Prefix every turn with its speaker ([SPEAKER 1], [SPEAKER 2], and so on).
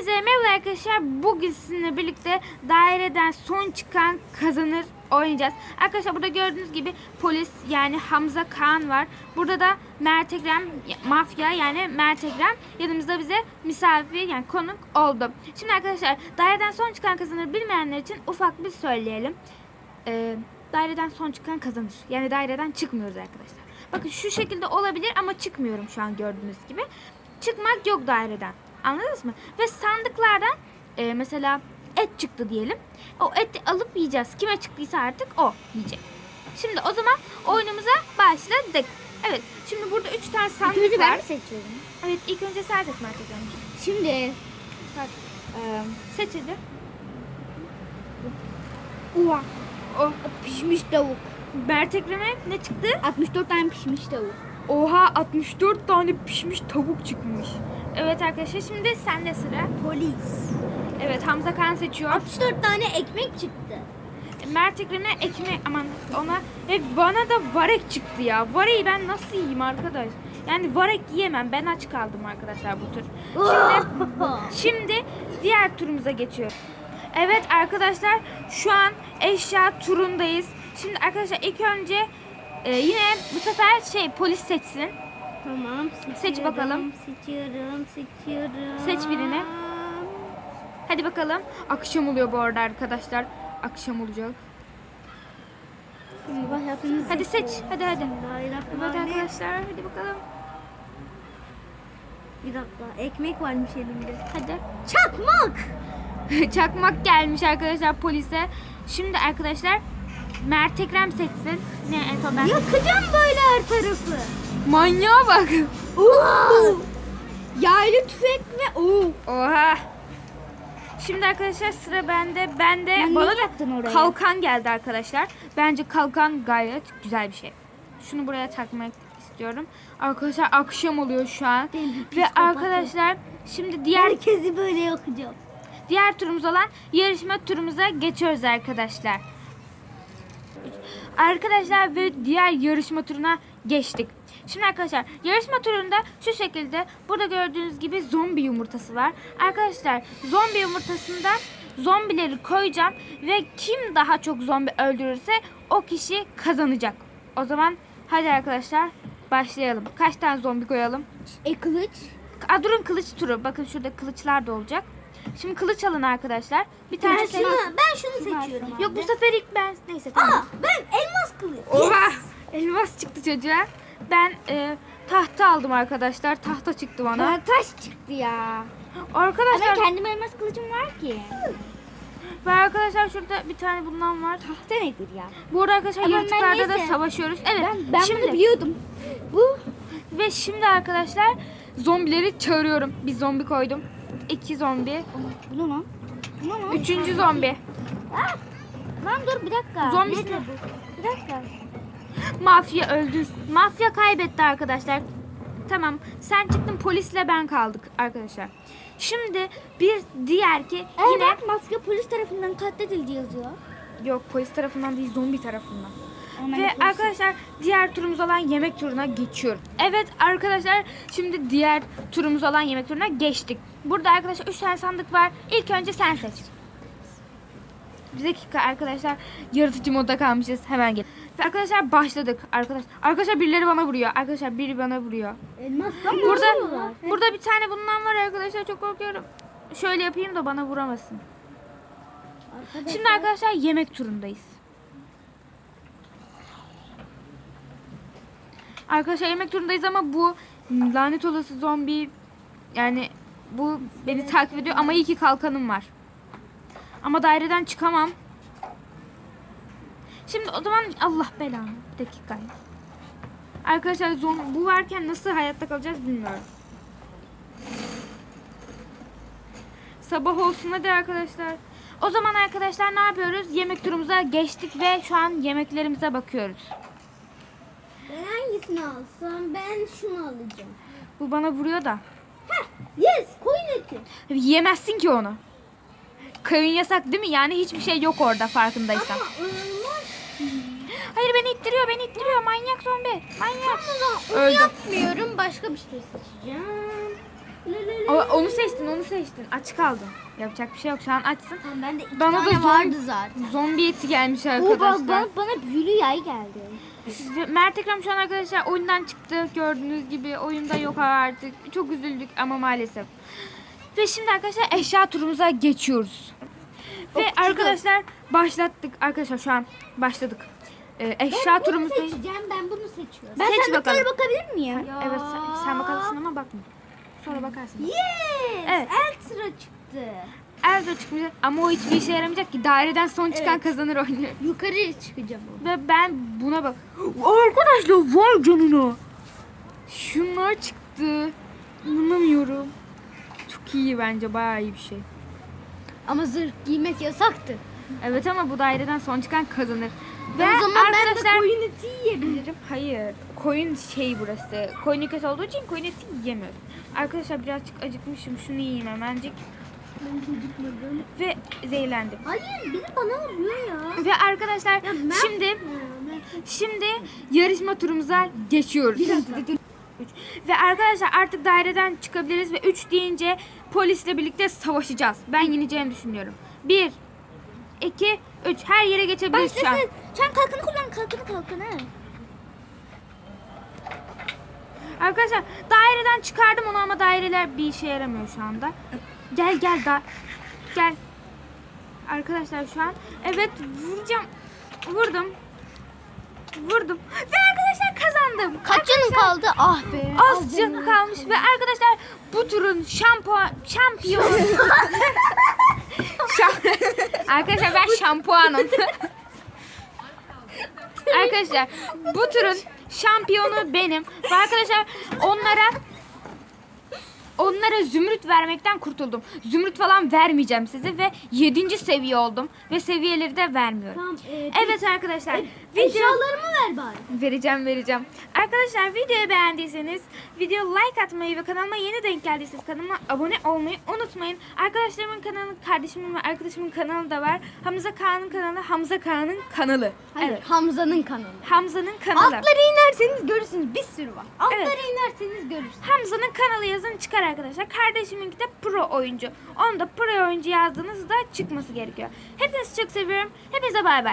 [SPEAKER 1] Hepinize merhaba arkadaşlar. Bugün sizinle birlikte daireden son çıkan kazanır oynayacağız. Arkadaşlar burada gördüğünüz gibi polis yani Hamza Kaan var. Burada da Mert Ekrem mafya yani Mert Ekrem yanımızda bize misafir yani konuk oldu. Şimdi arkadaşlar daireden son çıkan kazanır bilmeyenler için ufak bir söyleyelim. Ee, daireden son çıkan kazanır. Yani daireden çıkmıyoruz arkadaşlar. Bakın şu şekilde olabilir ama çıkmıyorum şu an gördüğünüz gibi. Çıkmak yok daireden. Anladınız mı? Ve sandıklardan e, mesela et çıktı diyelim. O eti alıp yiyeceğiz. Kime çıktıysa artık o yiyecek. Şimdi o zaman oyunumuza başladık. Evet. Şimdi burada üç tane
[SPEAKER 2] İlk
[SPEAKER 1] sandık
[SPEAKER 2] önce ben
[SPEAKER 1] var.
[SPEAKER 2] mi seçiyorum?
[SPEAKER 1] Evet ilk önce sen seç Mert.
[SPEAKER 2] Şimdi
[SPEAKER 1] Bak,
[SPEAKER 2] eee
[SPEAKER 1] Seç hadi.
[SPEAKER 2] Uva.
[SPEAKER 1] O
[SPEAKER 2] Pişmiş tavuk.
[SPEAKER 1] Mert Ekrem'e ne çıktı?
[SPEAKER 2] 64 tane pişmiş tavuk.
[SPEAKER 1] Oha 64 tane pişmiş tavuk çıkmış. Evet arkadaşlar şimdi sende sıra.
[SPEAKER 2] Polis.
[SPEAKER 1] Evet Hamza Kan seçiyor.
[SPEAKER 2] 64 tane ekmek çıktı.
[SPEAKER 1] Mert Ekrem'e ekmek aman ona ve bana da varek çıktı ya. Vareyi ben nasıl yiyeyim arkadaş? Yani varek yiyemem. Ben aç kaldım arkadaşlar bu tur. Şimdi şimdi diğer turumuza geçiyor. Evet arkadaşlar şu an eşya turundayız. Şimdi arkadaşlar ilk önce e, yine bu sefer şey polis seçsin.
[SPEAKER 2] tamam.
[SPEAKER 1] Seç bakalım.
[SPEAKER 2] Seçiyorum, seçiyorum.
[SPEAKER 1] Seç birini. Hadi bakalım. Akşam oluyor bu arada arkadaşlar. Akşam olacak.
[SPEAKER 2] Başlatınız.
[SPEAKER 1] Hadi seç. Hadi hadi.
[SPEAKER 2] Bismillahirrahmanirrahim.
[SPEAKER 1] arkadaşlar hadi bakalım.
[SPEAKER 2] Bir dakika. Ekmek varmış elimde.
[SPEAKER 1] Hadi.
[SPEAKER 2] Çakmak.
[SPEAKER 1] Çakmak gelmiş arkadaşlar polise. Şimdi arkadaşlar Mert Ekrem seçsin. Ne en son ben.
[SPEAKER 2] Yakacağım böyle her tarafı.
[SPEAKER 1] Manyağa bak.
[SPEAKER 2] Oo. Yaylı tüfek ve oo.
[SPEAKER 1] Oha. Şimdi arkadaşlar sıra bende. Bende
[SPEAKER 2] Ya
[SPEAKER 1] bana
[SPEAKER 2] niye
[SPEAKER 1] da
[SPEAKER 2] yaptın oraya?
[SPEAKER 1] kalkan geldi arkadaşlar. Bence kalkan gayet güzel bir şey. Şunu buraya takmak istiyorum. Arkadaşlar akşam oluyor şu an.
[SPEAKER 2] Ben
[SPEAKER 1] Ve
[SPEAKER 2] psikopat
[SPEAKER 1] arkadaşlar şimdi diğer
[SPEAKER 2] Herkesi böyle yakacağım.
[SPEAKER 1] Diğer turumuz olan yarışma turumuza geçiyoruz arkadaşlar. Arkadaşlar ve diğer yarışma turuna geçtik. Şimdi arkadaşlar yarışma turunda şu şekilde burada gördüğünüz gibi zombi yumurtası var. Arkadaşlar zombi yumurtasından zombileri koyacağım ve kim daha çok zombi öldürürse o kişi kazanacak. O zaman hadi arkadaşlar başlayalım. Kaç tane zombi koyalım?
[SPEAKER 2] E kılıç.
[SPEAKER 1] Aa, durun kılıç turu. Bakın şurada kılıçlar da olacak. Şimdi kılıç alın arkadaşlar. Bir tane
[SPEAKER 2] Ben şunu, ben şunu seçiyorum.
[SPEAKER 1] Yok bu sefer ilk ben. Neyse
[SPEAKER 2] Aa,
[SPEAKER 1] tamam.
[SPEAKER 2] ben elmas kılıç.
[SPEAKER 1] Oha! Elmas çıktı çocuğa. Ben e, tahta aldım arkadaşlar. Tahta çıktı bana.
[SPEAKER 2] Bana taş çıktı ya. Ama
[SPEAKER 1] Arkadaşlar
[SPEAKER 2] kendim elmas kılıcım var ki.
[SPEAKER 1] ve arkadaşlar şurada bir tane bundan var.
[SPEAKER 2] Tahta nedir ya?
[SPEAKER 1] Bu arada arkadaşlar
[SPEAKER 2] Ama
[SPEAKER 1] yaratıklarda da savaşıyoruz. Evet.
[SPEAKER 2] Ben, ben
[SPEAKER 1] şimdi
[SPEAKER 2] bunu biliyordum. Bu
[SPEAKER 1] ve şimdi arkadaşlar zombileri çağırıyorum. Bir zombi koydum. İki zombi.
[SPEAKER 2] bu ne lan? Bu ne lan?
[SPEAKER 1] Üçüncü zombi.
[SPEAKER 2] Ah! Lan dur bir dakika.
[SPEAKER 1] Zombi
[SPEAKER 2] Nerede
[SPEAKER 1] mi?
[SPEAKER 2] bu? Bir dakika.
[SPEAKER 1] Mafya öldü. Mafya kaybetti arkadaşlar. Tamam. Sen çıktın polisle ben kaldık arkadaşlar. Şimdi bir diğer ki
[SPEAKER 2] Ee,
[SPEAKER 1] yine
[SPEAKER 2] bak mafya polis tarafından katledildi yazıyor.
[SPEAKER 1] yok polis tarafından değil zombi tarafından. Ve arkadaşlar diğer turumuz olan yemek turuna geçiyorum. Evet arkadaşlar şimdi diğer turumuz olan yemek turuna geçtik. Burada arkadaşlar 3 tane sandık var. İlk önce sen seç. Bir dakika arkadaşlar yaratıcı modda kalmışız. Hemen gel. Ve arkadaşlar başladık. Arkadaş arkadaşlar birileri bana vuruyor. Arkadaşlar biri bana vuruyor.
[SPEAKER 2] Elmastan mı
[SPEAKER 1] Burada burada bir tane bundan var arkadaşlar çok korkuyorum. Şöyle yapayım da bana vuramasın.
[SPEAKER 2] Arkadaşlar,
[SPEAKER 1] Şimdi arkadaşlar yemek turundayız. Arkadaşlar yemek turundayız ama bu lanet olası zombi yani bu beni takip ediyor ama iyi ki kalkanım var. Ama daireden çıkamam. Şimdi o zaman Allah belanı. Bir dakika. Arkadaşlar zom bu varken nasıl hayatta kalacağız bilmiyorum. Sabah olsun hadi arkadaşlar. O zaman arkadaşlar ne yapıyoruz? Yemek turumuza geçtik ve şu an yemeklerimize bakıyoruz.
[SPEAKER 2] Hangisini alsam? Ben şunu alacağım.
[SPEAKER 1] Bu bana vuruyor da.
[SPEAKER 2] Heh, yes, koyun eti.
[SPEAKER 1] Yiyemezsin ki onu. Kayın yasak değil mi? Yani hiçbir şey yok orada farkındaysan.
[SPEAKER 2] Ama olmaz.
[SPEAKER 1] Hayır beni ittiriyor, beni ittiriyor. Manyak zombi. Manyak.
[SPEAKER 2] Onu
[SPEAKER 1] Öldüm.
[SPEAKER 2] yapmıyorum. Başka bir şey seçeceğim.
[SPEAKER 1] O- onu seçtin onu seçtin. Aç kaldın. Yapacak bir şey yok şu an açsın.
[SPEAKER 2] Tamam ben de iki
[SPEAKER 1] Bana da
[SPEAKER 2] tane
[SPEAKER 1] zor-
[SPEAKER 2] vardı zaten.
[SPEAKER 1] Zombi eti gelmiş
[SPEAKER 2] O
[SPEAKER 1] arkadaşlar.
[SPEAKER 2] bana, bana, bana büyülü yay geldi.
[SPEAKER 1] Ve Mert Ekrem şu an arkadaşlar oyundan çıktı. Gördüğünüz gibi oyunda yok artık. Çok üzüldük ama maalesef. Ve şimdi arkadaşlar eşya turumuza geçiyoruz. Ve
[SPEAKER 2] Okçulu.
[SPEAKER 1] arkadaşlar başlattık. Arkadaşlar şu an başladık. Ee, eşya
[SPEAKER 2] bunu
[SPEAKER 1] turumuzu...
[SPEAKER 2] seçeceğim ben bunu seçiyorum. Ben
[SPEAKER 1] Seç
[SPEAKER 2] sandıklara
[SPEAKER 1] bakalım.
[SPEAKER 2] bakabilir miyim?
[SPEAKER 1] Evet sen, sen bakarsın ama bakma. Sonra bakarsın.
[SPEAKER 2] Yes.
[SPEAKER 1] Evet.
[SPEAKER 2] Eltra çıktı.
[SPEAKER 1] Elbette çıkmayacak ama o hiçbir işe yaramayacak ki. Daireden son çıkan
[SPEAKER 2] Evet.
[SPEAKER 1] kazanır oynuyor.
[SPEAKER 2] Yukarı çıkacağım.
[SPEAKER 1] Ve ben buna bak. Arkadaşlar vay canına. Şunlar çıktı. İnanamıyorum. Çok iyi bence bayağı iyi bir şey.
[SPEAKER 2] Ama zırh giymek yasaktı.
[SPEAKER 1] Evet ama bu daireden son çıkan kazanır. Ve
[SPEAKER 2] o zaman ben de koyun eti yiyebilirim.
[SPEAKER 1] hayır koyun şey burası. Koyun kötü olduğu için koyun eti yiyemiyoruz. Arkadaşlar birazcık acıkmışım. Şunu yiyeyim hemencik.
[SPEAKER 2] Ben.
[SPEAKER 1] Ve zehirlendim.
[SPEAKER 2] Hayır biri bana vuruyor ya.
[SPEAKER 1] Ve arkadaşlar
[SPEAKER 2] Ya Mert-
[SPEAKER 1] şimdi Şimdi yarışma turumuza geçiyoruz. Ve arkadaşlar artık daireden çıkabiliriz ve 3 deyince polisle birlikte savaşacağız. Ben yeneceğimi düşünüyorum. 1 2 3 her yere geçebiliriz şu an.
[SPEAKER 2] Sen kalkanı kullan kalkanı kalkanı.
[SPEAKER 1] Arkadaşlar daireden çıkardım onu ama daireler bir işe yaramıyor şu anda. Gel gel da gel. Arkadaşlar şu an evet vuracağım. Vurdum. Vurdum. Ve arkadaşlar kazandım.
[SPEAKER 2] Kaç canın kaldı? Ah be.
[SPEAKER 1] Az canı kalmış ve arkadaşlar bu turun şampuan şampiyon Şam- arkadaşlar ben şampuanım. arkadaşlar bu turun şampiyonu benim. Arkadaşlar onlara onlara zümrüt vermekten kurtuldum. Zümrüt falan vermeyeceğim size ve 7. seviye oldum ve seviyeleri de vermiyorum.
[SPEAKER 2] Tamam. E,
[SPEAKER 1] Evet arkadaşlar. Video
[SPEAKER 2] Eşyalarımı ver bari.
[SPEAKER 1] Vereceğim vereceğim. Arkadaşlar videoyu beğendiyseniz video like atmayı ve kanalıma yeni denk geldiyseniz kanalıma abone olmayı unutmayın. Arkadaşlarımın kanalı, kardeşimin ve arkadaşımın kanalı da var. Hamza Kağan'ın kanalı, Hamza Kağan'ın kanalı.
[SPEAKER 2] Hayır,
[SPEAKER 1] Evet.
[SPEAKER 2] Hamza'nın kanalı.
[SPEAKER 1] Hamza'nın kanalı.
[SPEAKER 2] Altlara inerseniz görürsünüz. Bir sürü var. Altlara
[SPEAKER 1] Evet.
[SPEAKER 2] inerseniz görürsünüz.
[SPEAKER 1] Hamza'nın kanalı yazın çıkar arkadaşlar. Kardeşiminki de pro oyuncu. Onu da pro oyuncu yazdığınızda çıkması gerekiyor. Hepinizi çok seviyorum. Hepinize bay bay.